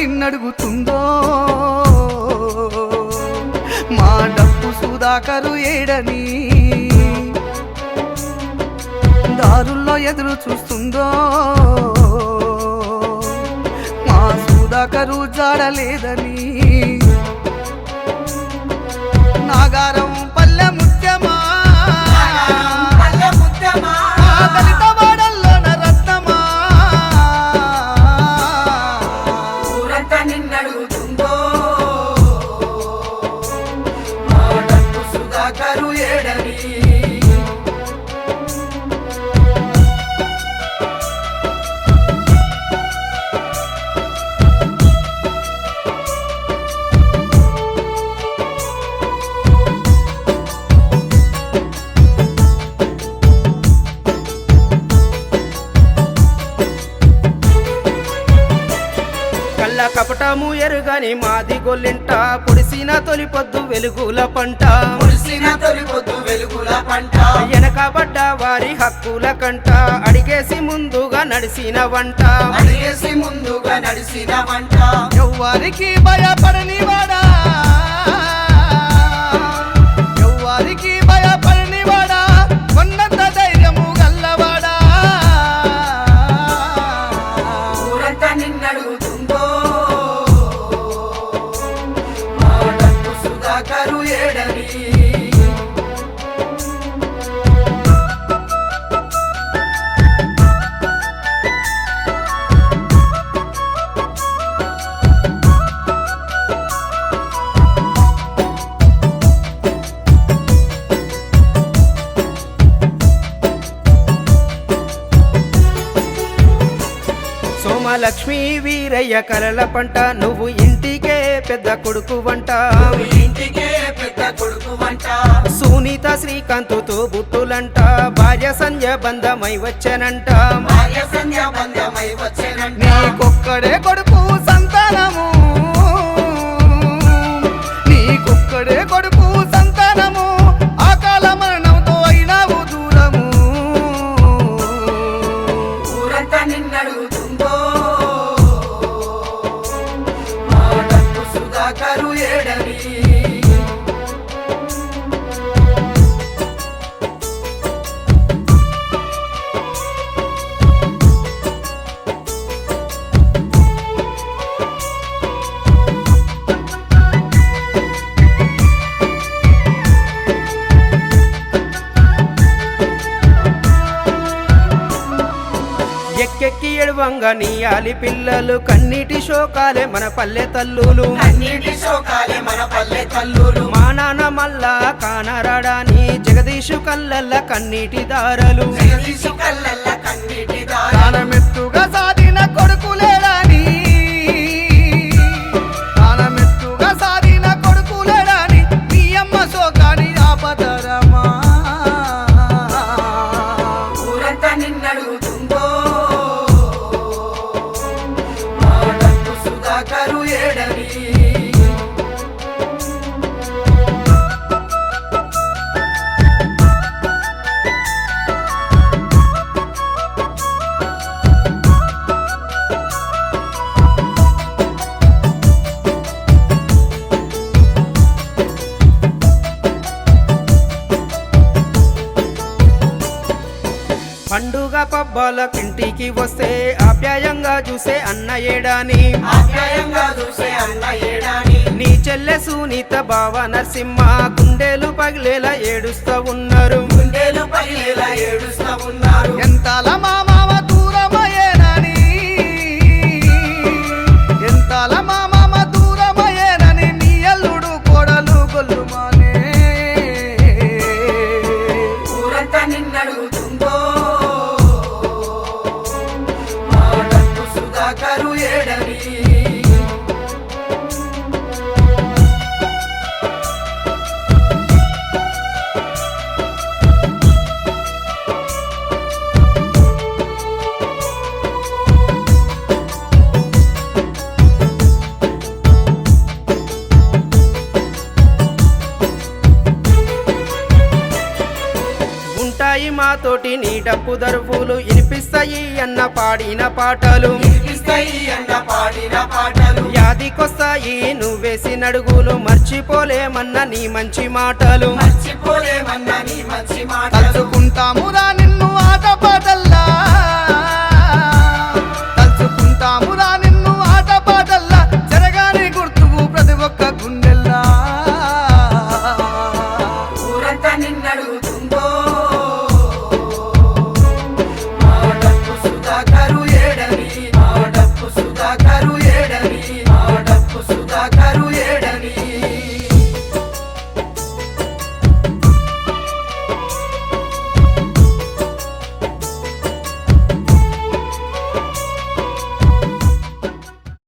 నిన్నడుగుతుందో? మా డప్పు సుధాకరు ఏడని దారుల్లో ఎదురు చూస్తుందో? మా సుధాకరు జాడలేదని నాగారం ఏడని కళ్ళ కపటము ఎరుగని మాది గొల్లింట. పొడిసిన తొలి పొద్దు వెలుగుల పంట. మురిసిన తొలి పొద్దు వెలుగుల పంట. వెనకబడ్డ వారి హక్కుల కంట. అడిగేసి ముందుగా నడిసిన వంట. అడిగేసి ముందుగా నడిసిన వంట. ఎవ్వరికి భయపడని వాడా. సోమలక్ష్మి వీరయ్య కలల పంట నువ్వు ఇంటికే పెద్ద కొడుకు వంట. ఇంటికే పెద్ద కొడుకు వంట. సునీత బుట్టులంట సంధ్య బంధమై వచ్చనంట. భార్య సంధ్య బంధమై వచ్చేనంట. నీకొక్కడే కొడుకు ఎడవంగా నీయాలి పిల్లలు. కన్నీటి శోకాలే మన పల్లె తల్లులు. అన్నిటి శోకాలే మన పల్లె తల్లులు. మా నాన్న మల్లా కానరాడాని. జగదీషు కళ్ళల్ల కన్నీటి దారలు. జగదీశు కళ్ళల్ల కన్నీటి పబ్బాలకింటికి వస్తే ఆప్యాయంగా చూసే అన్న ఏడాని. ఆప్యాయంగా చూసే అన్న ఏడాని. నీ చెల్లె సునీత బావ నరసింహ గుండెలు పగిలేలా ఏడుస్తా ఉన్నారు. గుండెలు పగిలేలా ఏడుస్తా ఉన్నారు. ఎంతల మామ తోటి నీ డప్పు దరుపులు వినిపిస్తాయి అన్న పాడిన పాటలు. యాదికొస్తాయి నువ్వేసి నడుగులు మర్చిపోలేమన్న నీ మంచి మాటలు. గుర్తుకు ప్రతి ఒక్క నిన్నడుగుతుందో